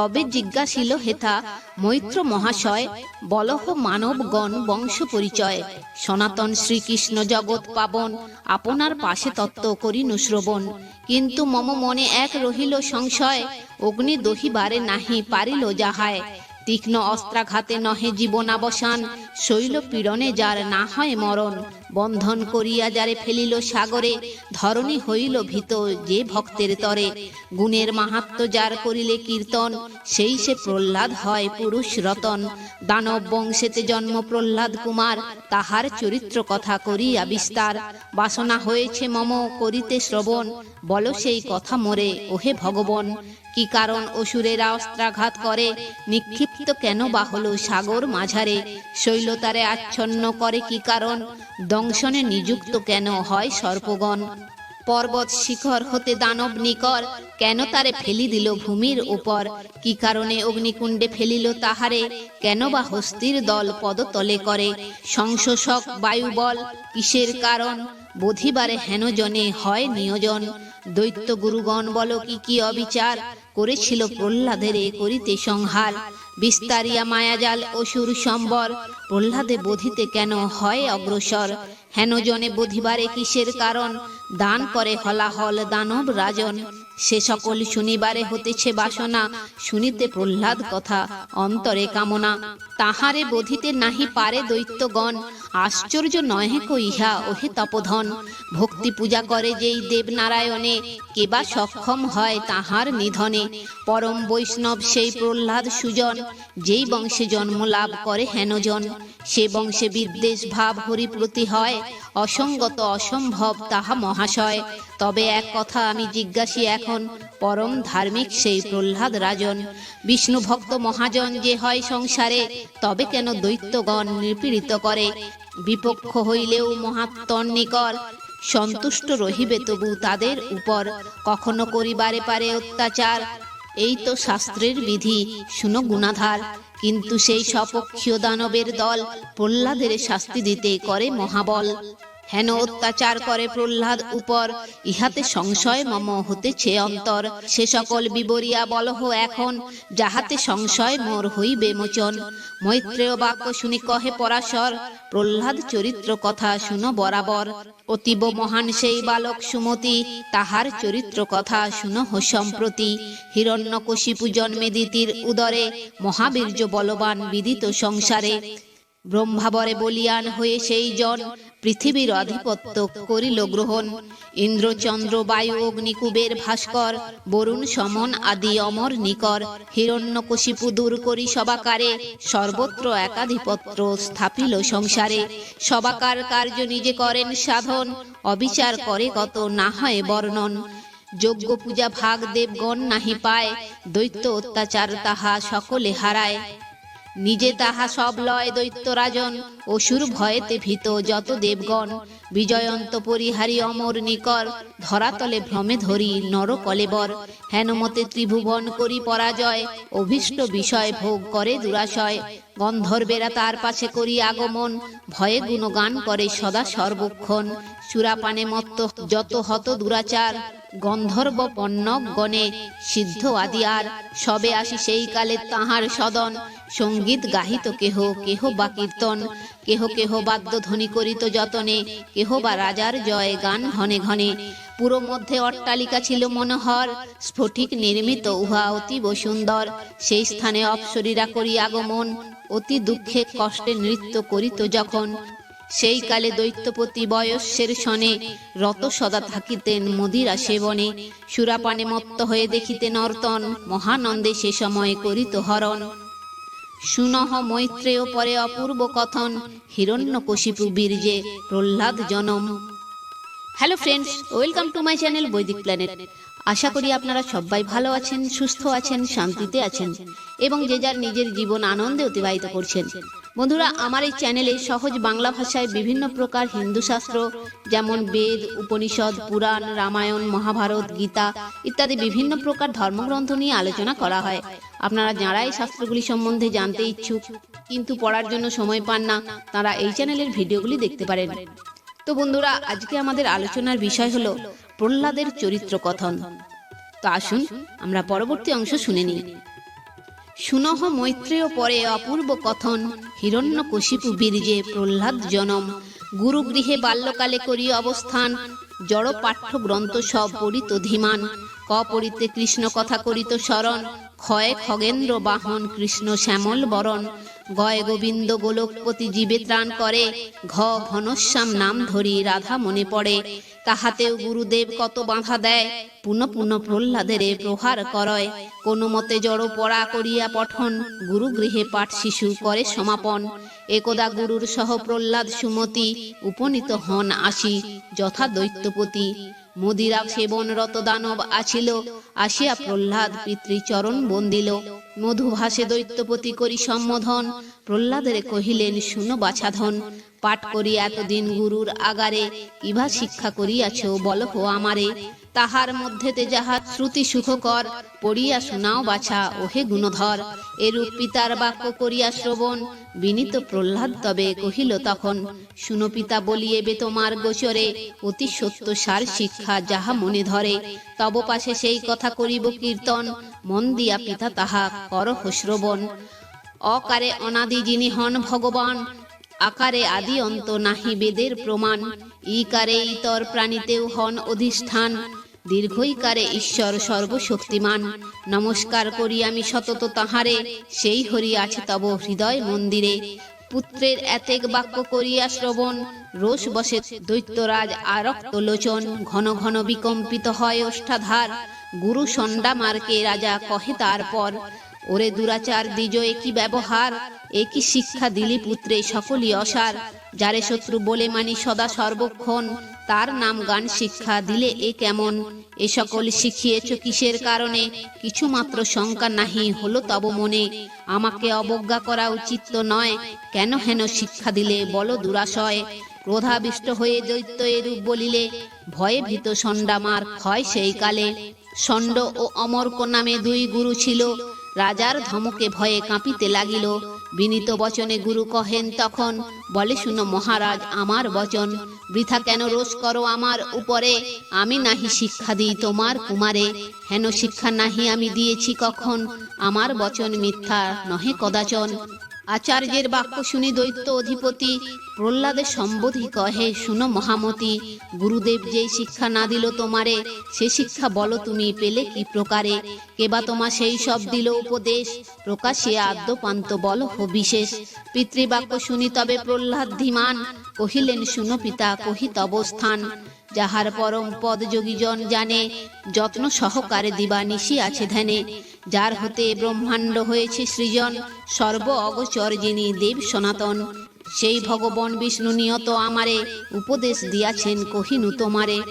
তবে জিজ্ঞাসিল হেথা, মৈত্র মহাশয়, বলহ মানবগণ বংশ পরিচয়। সনাতন শ্রীকৃষ্ণ জগৎ পাবন, আপনার পাশে তত্ত্ব করি নুশ্রবণ কিন্তু মম মনে এক রহিল সংশয়, অগ্নি দহিবারে নাহি পারিল যাহায়। তীক্ষ্ণ অস্ত্রাঘাতে নহে জীবনাবসান। শৈল পীড়নে যার না হয় মরণ, বন্ধন করিয়া যারে ফেলিল সাগরে, ধরণী হইল ভীত যে ভক্তের তরে। গুণের মাহাত্ম যার করিলে কীর্তন, সেই সে প্রহ্লাদ হয় পুরুষ রতন। দানব বংশেতে জন্ম প্রহ্লাদ কুমার, তাহার চরিত্র কথা করিয়া বিস্তার। বাসনা হয়েছে মম, করিতে শ্রবণ, বল সেই কথা মোরে, ওহে ভগবন। কি কারণ অসুরেরা অস্ত্রাঘাত করে? নিক্ষিপ্ত কেন বা হলো সাগর মাঝারে? শৈলতারে আচ্ছন্ন করে কি কারণ? দংশনে নিযুক্ত কেন হয় সর্পগণ? পর্বত শিখর হতে দানব নিকর, কেন তারে ফেলি দিল ভূমির উপর? কি কারণে অগ্নিকুণ্ডে ফেলিল তাহারে? কেন বা হস্তির দল পদতলে করে? সংশোষক বায়ুবল কিসের কারণ? বোধিবারে হেন জনে হয় নিয়োজন। দৈত্য গুরুগণ বল কি কি অবিচার? করেছিল প্রহ্লাদের এ করিতে সংহার। বিস্তারিয়া মায়াজাল অসুর সম্বর প্রহ্লাদে বোধিতে কেন হয় অগ্রসর? হেন জনে বোধিবারে কিসের কারণ? দান করে হলাহল দানব রাজন। সে সকল শুনিবারে হতেছে বাসনা, শুনিতে প্রহ্লাদ কথা, অন্তরে কামনা। তাহারে বোধিতে নাহি পারে দৈত্যগণ, আশ্চর্য নহে কো ইহা, ওহে তপধন। ভক্তি পূজা করে যেই দেবনারায়ণে, কেবা সক্ষম হয় তাহার নিধনে। পরম বৈষ্ণব সেই প্রহ্লাদ সুজন, যেই বংশে জন্ম লাভ করে হেনজন। সে বংশে বিদ্বেষ ভাব হরিপ্রতি হয়, অসঙ্গত অসম্ভব তাহা মহাশয়। তবে এক কথা আমি জিজ্ঞাসি এখন, পরম ধার্মিক সেই প্রহ্লাদ রাজন। বিষ্ণু ভক্ত মহাজন যে হয় সংসারে, তবে কেন দৈত্যগণ নিপীড়িত করে? বিপক্ষ হইলেও মহাত্মনিকর সন্তুষ্ট রহিবে তবু তাদের উপর। কখনো করিবারে পারে অত্যাচার এই তো শাস্ত্রের বিধি। শুনো গুণাধার, কিন্তু সেই সপক্ষীয় দানবের দল প্রহ্লাদের শাস্তি দিতে করে মহাবল। হেন অত্যাচার করে প্রহ্লাদ উপর, ইহাতে সংশয় মম হতেছে অন্তর। সে সকল বিবরিয়া বলহ এখন, যাহাতে সংশয় মোর হইবে মোচন। মৈত্রেয় বাক্য শুনি কহে পরাশর, প্রহ্লাদ চরিত্র কথা শুনো বরাবর। অতীব মহান সেই বালক সুমতি, তাহার চরিত্র কথা শুনহ সম্প্রতি। হিরণ্যকশিপু জন্মে দিতির উদরে মহাবীর্য বলবান বিদিত সংসারে। ব্রহ্মাবরে বলিয়ান হয়ে সেই জন পৃথিবীর আধিপত্য করিল গ্রহণ। ইন্দ্রচন্দ্র, বায়ু, অগ্নিকুবের ভাস্কর, বরুণ, সমন আদি অমর নিকর, হিরণ্যকশিপু দূর করি সবাকারে, সর্বত্র একাধিপত্র স্থাপিল সংসারে। সবাকার কার্য নিজে করেন সাধন, অবিচার করে কত না হয় বর্ণন। যজ্ঞ পূজা ভাগ দেবগণ নাহি পায়, দৈত্য অত্যাচার তাহা সকলে হারায়। নিজে তাহা সব লয় দৈত্যরাজন। অসুর ভয়েতে ভীত যত দেবগণ। বিজয়ন্ত পরিহারি অমর নিকর। ধরাতলে ভ্রমে ধরি নর কলেবর হেনমতে ত্রিভুবন করি পরাজয়। অভীষ্ট বিষয় ভোগ করে দুরাশয়। গন্ধর্বেরা তার পাশে করি আগমন। ভয়ে গুণগান করে সদা সর্বক্ষণ। সুরাপানে মত্ত যত হত দুরাচার। গন্ধর্ব পণ্যক গণে সিদ্ধ আদি আর সবে আসি সেই কালে তাহার সদন। সংগীত গাহিত কেহ কেহ বা কীর্তন, কেহ কেহ বাদ্য ধ্বনি করিত যতনে, কেহ বা রাজার জয় গান ঘনে ঘনে। পুরো মধ্যে অট্টালিকা ছিল মনোহর, স্ফটিক নির্মিত, উহা অতীব সুন্দর। সেই স্থানে অপসরীরা করি আগমন, অতি দুঃখে কষ্টে নৃত্য করিত যখন। সেই কালে দৈত্যপতি বয়স্যের সনে রত সদা থাকিতেন মদিরা সেবনে। সুরাপানে মত্ত হয়ে দেখিতে নর্তন মহানন্দে সে সময় করিত হরণ। সুনহ মৈত্রেয় পরে অপূর্ব কথন, হিরণ্যকশিপু বীর্যে প্রহ্লাদ জনম। Hello friends welcome to my channel Vaidik planet আশা করি আপনারা সবাই ভালো আছেন, সুস্থ আছেন, শান্তিতে আছেন এবং যে যার নিজের জীবন আনন্দে অতিবাহিত করছেন। বন্ধুরা, আমার এই চ্যানেলে সহজ বাংলা ভাষায় বিভিন্ন প্রকার হিন্দু শাস্ত্র, যেমন বেদ, উপনিষদ, পুরাণ, রামায়ণ, মহাভারত, গীতা ইত্যাদি বিভিন্ন প্রকার ধর্মগ্রন্থ নিয়ে আলোচনা করা হয়। আপনারা যারা এই শাস্ত্রগুলি সম্বন্ধে জানতে ইচ্ছুক, কিন্তু পড়ার জন্য সময় পান না, তারা এই চ্যানেলের ভিডিওগুলি দেখতে পারেন। তো বন্ধুরা, আজকে আমাদের আলোচনার বিষয় হলো প্রহ্লাদের চরিত্র কথন। তো আসুন, আমরা পরবর্তী অংশ শুনে নিই। সুনহ মৈত্রেয় পরে অপূর্ব কথন, হিরণ্যকশিপু বীর্যে প্রহ্লাদ জনম, গুরুগৃহে বাল্যকালে করি অবস্থান জড় পাঠ্য গ্রন্থ সব পড়িত ধীমান ক পড়িতে কৃষ্ণ কথা করিত স্মরণ ক্ষয় খগেন্দ্র বাহন কৃষ্ণ শ্যামল বরণ। গয় গোবিন্দ গোলকপতি জীবে ত্রাণ করে, ঘ ঘনশ্যাম নাম ধরি রাধা মনে পড়ে। তাহাতেও গুরুদেব কত বাধা দেয়, পুনঃ পুনঃ প্রহ্লাদের প্রহার করয়। কোনো মতে জড় পড়া করিয়া পঠন গুরু গৃহে পাঠ শিশু করে সমাপন। একদা গুরুর সহ প্রহ্লাদ সুমতি, উপনীত হন আসি যথা দৈত্যপতি। মদিরা সেবনরত দানব আছিল। আসিয়া প্রহ্লাদ পিতৃচরণ বন্দিল। মধু ভাষে দৈত্যপতি করি সম্বোধন প্রহ্লাদের কহিলেন, শুনো বাছাধন, পাঠ করি এতদিন গুরুর আগারে। ইভা শিক্ষা করিয়াছ বলহ আমারে। তাহার মধ্যেতে যাহা শ্রুতি সুখকর, পড়িয়া শোনাও বাছা, ওহে গুণধর। এরূপ পিতার বাক্য করিয়া শ্রবণ, বিনীত প্রহ্লাদ তবে কহিল তখন, শুনো পিতা বলিয়েবে তোমার গোচরে, অতি সত্য সার শিক্ষা যাহা মনে ধরে। তব পাশে সেই কথা করিব কীর্তন, মন দিয়া পিতা তাহা করহ শ্রবণ। অকারে অনাদি যিনি হন ভগবান, আকারে আদি অন্ত নাহি বেদের প্রমাণ। ইকারে ইতর প্রাণীতেও হন অধিষ্ঠান দীর্ঘইকারে ঈশ্বর সর্বশক্তিমান। নমস্কার করি আমি সতত তাহারে, সেই হরি আছে তব হৃদয় মন্দিরে। পুত্রের এতেক বাক্য করিয়া শ্রবণ, রোষ বসে দৈত্যরাজ আরক্ত লোচন ঘন ঘন বিকম্পিত হয় ওষ্ঠাধার। গুরু সন্ডা মার্কে রাজা কহে তারপর, ওরে দুরাচার দ্বিজ একই ব্যবহার? একই শিক্ষা দিলি পুত্রে সকলই অসার। যারে শত্রু বলে মানি সদা সর্বক্ষণ তার নাম গান শিক্ষা দিলে এ কেমন? এ সকল শিখিয়েছ কিসের কারণে? কিছু মাত্র শঙ্কা নাহি হলো তব মনে। আমাকে অবজ্ঞা করা উচিত নয়। কেন হেন শিক্ষা দিলে বলো দুরাশয়? ক্রোধাবিষ্ট হয়ে দৈত্য এরূপ বলিলে, ভয়ে ভীত সন্ডামার হয় সেই কালে। ষণ্ড ও অমর্ক নামে দুই গুরু ছিল। রাজার ধমকে ভয়ে কাঁপিতে লাগিল। বিনীত বচনে গুরু কহেন তখন, বলে শুনো মহারাজ, আমার বচন। বৃথা কেন রোষ করো আমার উপরে? আমি নাহি শিক্ষা দিই তোমার কুমারে। হেন শিক্ষা নাহি আমি দিয়েছি কখন? আমার বচন মিথ্যা নহে কদাচন। আচার্যের বাক্য শুনি দৈত্য অধিপতি। প্রহ্লাদের সম্বোধি কহে, শুনো মহামতি, গুরুদেব যেই শিক্ষা না দিল তোমারে, সে শিক্ষা বলো তুমি পেলে কি প্রকারে? কেবা তোমা সেই সব দিল উপদেশ প্রকাশে আদ্যপান্ত বল হবিশেষ। বিশেষ পিতৃবাক্য শুনি তবে প্রহ্লাদ ধীমান কহিলেন, শুনো পিতা কহিত অবস্থান যাহার পরম পদ যোগীজন জানে, যত্ন সহকারে দিবা নিশি আছে ধ্যানে। যার হতে ব্রহ্মাণ্ড হয়েছে সৃজন, সর্ব অগচর যিনি দেব সনাতন। সেই ভগবান বিষ্ণু নিয়ত আমারে উপদেশ দিয়াছেন, কহিনু তোমারে।